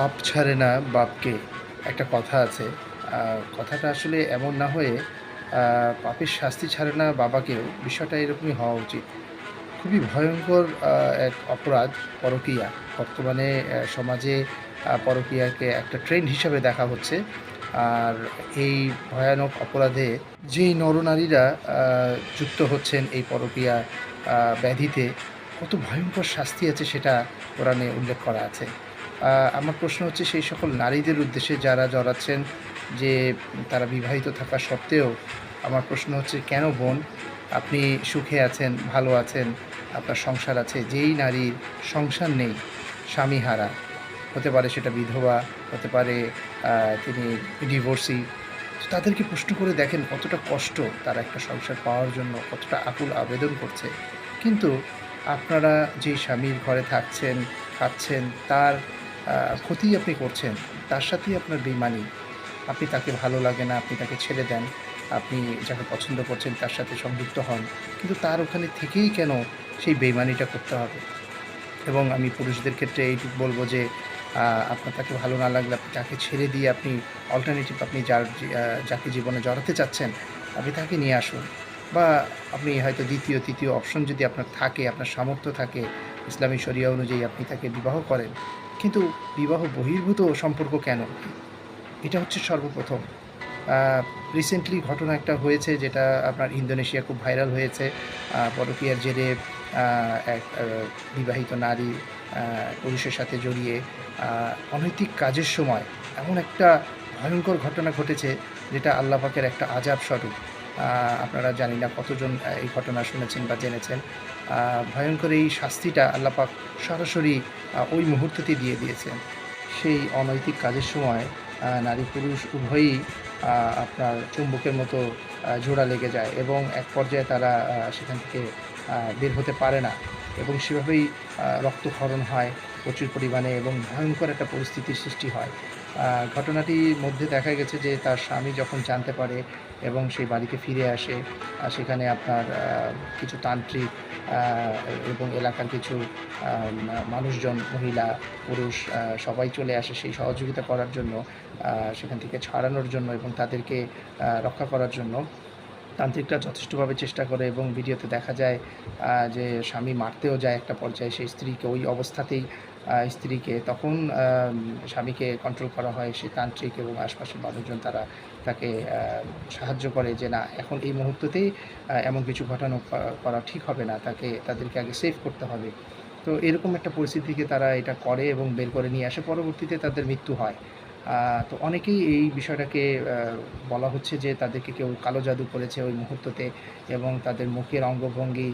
পাপ ছাড়ে না বাপকে। একটা কথা আছে। কথাটা আসলে এমন না হয়ে পাপের শাস্তি ছাড়ে না বাবাকেও। বিষয়টা এরকমই হওয়া উচিত। খুবই ভয়ঙ্কর এক অপরাধ পরকীয়া। বর্তমানে সমাজে পরকীয়াকে একটা ট্রেন্ড হিসাবে দেখা হচ্ছে। আর এই ভয়ানক অপরাধে যেই নরনারীরা যুক্ত হচ্ছেন এই পরকীয়া ব্যাধিতে, কত ভয়ঙ্কর শাস্তি আছে সেটা কোরআনে উল্লেখ করা আছে। আমার প্রশ্ন হচ্ছে সেই সকল নারীদের উদ্দেশ্যে যারা জড়াচ্ছেন যে তারা বিবাহিত থাকা সত্ত্বেও, আমার প্রশ্ন হচ্ছে কেন বোন? আপনি সুখে আছেন, ভালো আছেন, আপনার সংসার আছে, যেই নারীর সংসার নেই স্বামী হারা হতে পারে সেটা বিধবা, হতে পারে তিনি ডিভোর্সি তাদেরকে প্রশ্ন করে দেখেন কতটা কষ্ট তারা একটা সংসার পাওয়ার জন্য, কতটা আকুল আবেদন করছে। কিন্তু আপনারা যেই স্বামীর ঘরে থাকছেন, খাচ্ছেন, তার ক্ষতি আপনি করছেন, তার সাথেই আপনার বেমানি আপনি তাকে ভালো লাগে না, আপনি তাকে ছেড়ে দেন, আপনি যাকে পছন্দ করছেন তার সাথে সংযুক্ত হন, কিন্তু তার ওখানে থেকেই কেন সেই বেমানিটা করতে হবে? এবং আমি পুরুষদের ক্ষেত্রে এইটুকু বলব যে আপনার তাকে ভালো না লাগলে আপনি তাকে ছেড়ে দিয়ে আপনি অল্টারনেটিভ আপনি যার যাকে জীবনে জড়াতে চাচ্ছেন, আপনি তাকে নিয়ে আসুন। বা আপনি হয়তো দ্বিতীয়, তৃতীয় অপশন যদি আপনার থাকে, আপনার সামর্থ্য থাকে ইসলামী শরিয়া অনুযায়ী আপনি তাকে বিবাহ করেন। কিন্তু বিবাহ বহির্ভূত সম্পর্ক কেন? এটা হচ্ছে সর্বপ্রথম। রিসেন্টলি ঘটনা একটা হয়েছে যেটা আপনার ইন্দোনেশিয়া খুব ভাইরাল হয়েছে। পরকীয়ার জেরে এক বিবাহিত নারী পুরুষের সাথে জড়িয়ে অনৈতিক কাজের সময় এমন একটা ভয়ঙ্কর ঘটনা ঘটেছে যেটা আল্লাহ পাকের একটা আজাব স্বরূপ। আপনারা জানি না কতজন এই ঘটনা শুনেছেন বা জেনেছেন। ভয়ঙ্কর এই শাস্তিটা আল্লাহ পাক সরাসরি ওই মুহূর্ততেই দিয়ে দিয়েছেন। সেই অনৈতিক কাজের সময় নারী পুরুষ উভয়ই আপনার চুম্বকের মতো জোড়া লেগে যায় এবং এক পর্যায়ে তারা সেখান থেকে বের হতে পারে না এবং সেভাবেই রক্তক্ষরণ হয়। প্রচুর পরিমাণে এবং ভয়ঙ্কর একটা পরিস্থিতির সৃষ্টি হয়। ঘটনাটির মধ্যে দেখা গেছে যে তার স্বামী যখন জানতে পারে এবং সেই বাড়িতে ফিরে আসে সেখানে আপনার কিছু তান্ত্রিক এবং এলাকার কিছু মানুষজন, মহিলা, পুরুষ সবাই চলে আসে সেই সহযোগিতা করার জন্য সেখান থেকে ছাড়ানোর জন্য এবং তাদেরকে রক্ষা করার জন্য। তান্ত্রিকরা যথেষ্টভাবে চেষ্টা করে এবং ভিডিওতে দেখা যায় যে স্বামী মারতেও যায় একটা পর্যায়ে, সেই স্ত্রীকে ওই অবস্থাতেই স্ত্রীকে, তখন স্বামীকে কন্ট্রোল করা হয় সে তান্ত্রিক এবং আশপাশের মানুষজন তারা তাকে সাহায্য করে যে না, এখন এই মুহূর্ততেই এমন কিছু ঘটানো করা ঠিক হবে না, তাকে, তাদেরকে আগে সেভ করতে হবে। তো এরকম একটা পরিস্থিতিকে তারা এটা করে এবং বের করে নিয়ে আসে, পরবর্তীতে তাদের মৃত্যু হয়। তো অনেকেই এই বিষয়টাকে বলা হচ্ছে যে তাদেরকে কেউ কালো জাদু করেছে ওই মুহূর্ততে এবং তাদের মুখের অঙ্গভঙ্গি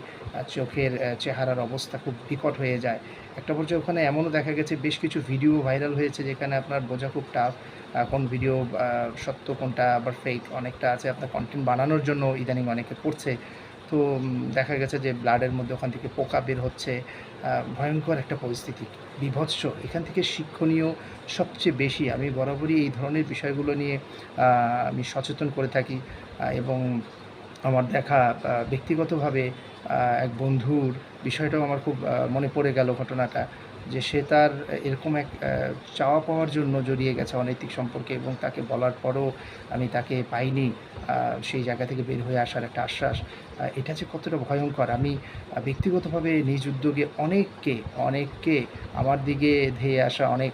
চোখের চেহারার অবস্থা খুব বিকট হয়ে যায়। একটা পর্যায়ে ওখানে এমনও দেখা গেছে, বেশ কিছু ভিডিও ভাইরাল হয়েছে যেখানে আপনার বোঝা খুব টাফ কোন ভিডিও সত্য কোনটা আবার ফেক অনেকটা আছে আপনার কন্টেন্ট বানানোর জন্য ইদানিং অনেকে করছে। তো দেখা গেছে যে ব্লাডের মধ্যে ওখান থেকে পোকা বের হচ্ছে। ভয়ঙ্কর একটা পরিস্থিতি। বিভৎস। এখান থেকে শিক্ষণীয় সবচেয়ে বেশি। আমি বরাবরই এই ধরনের বিষয়গুলো নিয়ে আমি সচেতন করে থাকি। এবং আমার দেখা ব্যক্তিগতভাবে এক বন্ধুর বিষয়টাও আমার খুব মনে পড়ে গেল ঘটনাটা। যে সে তার, এরকম এক চাওয়া পাওয়ার জন্য জড়িয়ে গেছে অনৈতিক সম্পর্কে এবং তাকে বলার পরও আমি তাকে পাইনি সেই জায়গা থেকে বের হয়ে আসার একটা আশ্বাস। এটা যে কতটা ভয়ঙ্কর। আমি ব্যক্তিগতভাবে নিজ উদ্যোগে অনেককে অনেককে আমার দিকে ধেয়ে আসা অনেক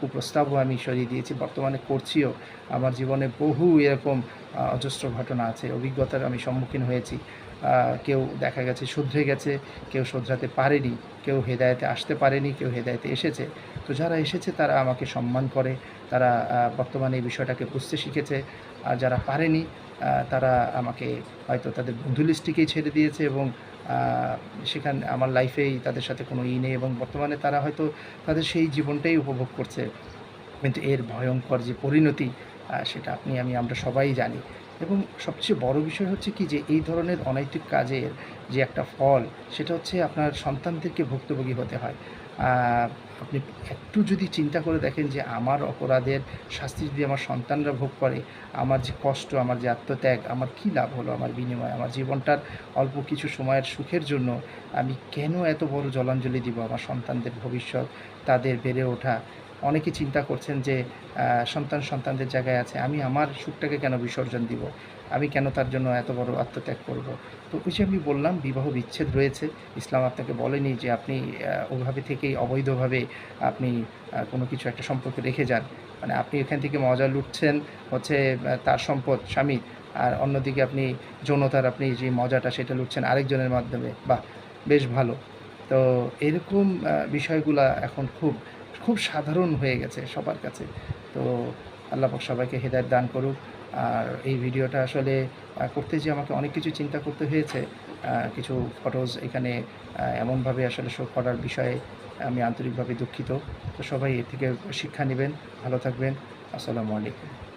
কুপ্রস্তাবও আমি সরিয়ে দিয়েছি। বর্তমানে করছিও। আমার জীবনে বহু এরকম অজস্র ঘটনা আছে। অভিজ্ঞতার আমি সম্মুখীন হয়েছি। কেউ দেখা গেছে শুধরে গেছে, কেউ শোধরাতে পারেনি, কেউ হেদায়েতে আসতে পারেনি, কেউ হেদায়েতে এসেছে। তো যারা এসেছে, তারা আমাকে সম্মান করে, তারা বর্তমানে এই বিষয়টাকে বুঝতে শিখেছে। আর যারা পারেনি তারা আমাকে হয়তো তাদের বন্ধু লিস্টিকেই ছেড়ে দিয়েছে এবং সেখানে, আমার লাইফেই তাদের সাথে কোনো ই নেই এবং বর্তমানে তারা হয়তো তাদের সেই জীবনটাই উপভোগ করছে। কিন্তু এর ভয়ঙ্কর যে পরিণতি সেটা আপনি, আমি, আমরা সবাই জানি। এবং সবচেয়ে বড় বিষয় হচ্ছে কি যে, এই ধরনের অনৈতিক কাজের যে একটা ফল, সেটা হচ্ছে আপনার সন্তানদেরকে ভুক্তভোগী হতে হয়। আপনি একটু যদি চিন্তা করে দেখেন যে আমার অপরাধের শাস্তি যদি আমার সন্তানরা ভোগ করে, আমার যে কষ্ট, আমার যে আত্মত্যাগ, আমার কী লাভ হলো আমার বিনিময়ে? আমার জীবনটার অল্প কিছু সময়ের সুখের জন্য আমি কেন এত বড় জলাঞ্জলি দিব আমার সন্তানদের ভবিষ্যৎ, তাদের বেড়ে ওঠা? অনেকে চিন্তা করছেন যে সন্তান সন্তানদের জায়গায় আছে, আমি আমার সুখটাকে কেন বিসর্জন দিব? আমি কেন তার জন্য এত বড় আত্মত্যাগ করব? তো ওই যে আমি বললাম, বিবাহ বিচ্ছেদ রয়েছে। ইসলাম আপনাকে বলেনি যে আপনি ওভাবে থেকেই অবৈধভাবে আপনি কোনো কিছু একটা সম্পর্ক রেখে যান। মানে আপনি এখান থেকে মজা লুটছেন, হচ্ছে তার সম্পদ, স্বামী, আর অন্যদিকে আপনি, যৌনতার আপনি যে মজাটা সেটা লুটছেন আরেকজনের মাধ্যমে, বাহ, বেশ ভালো। তো এরকম বিষয়গুলা এখন খুব খুব সাধারণ হয়ে গেছে সবার কাছে। তো আল্লাহ সবাইকে হেদায়ত দান করুক। আর এই ভিডিওটা আসলে করতে যে আমাকে অনেক কিছু চিন্তা করতে হয়েছে কিছু ফটোজ এখানে এমনভাবে আসলে শো করার বিষয়ে আমি আন্তরিকভাবে দুঃখিত। তো সবাই এর থেকে শিক্ষা নেবেন, ভালো থাকবেন। আসসালামু আলাইকুম।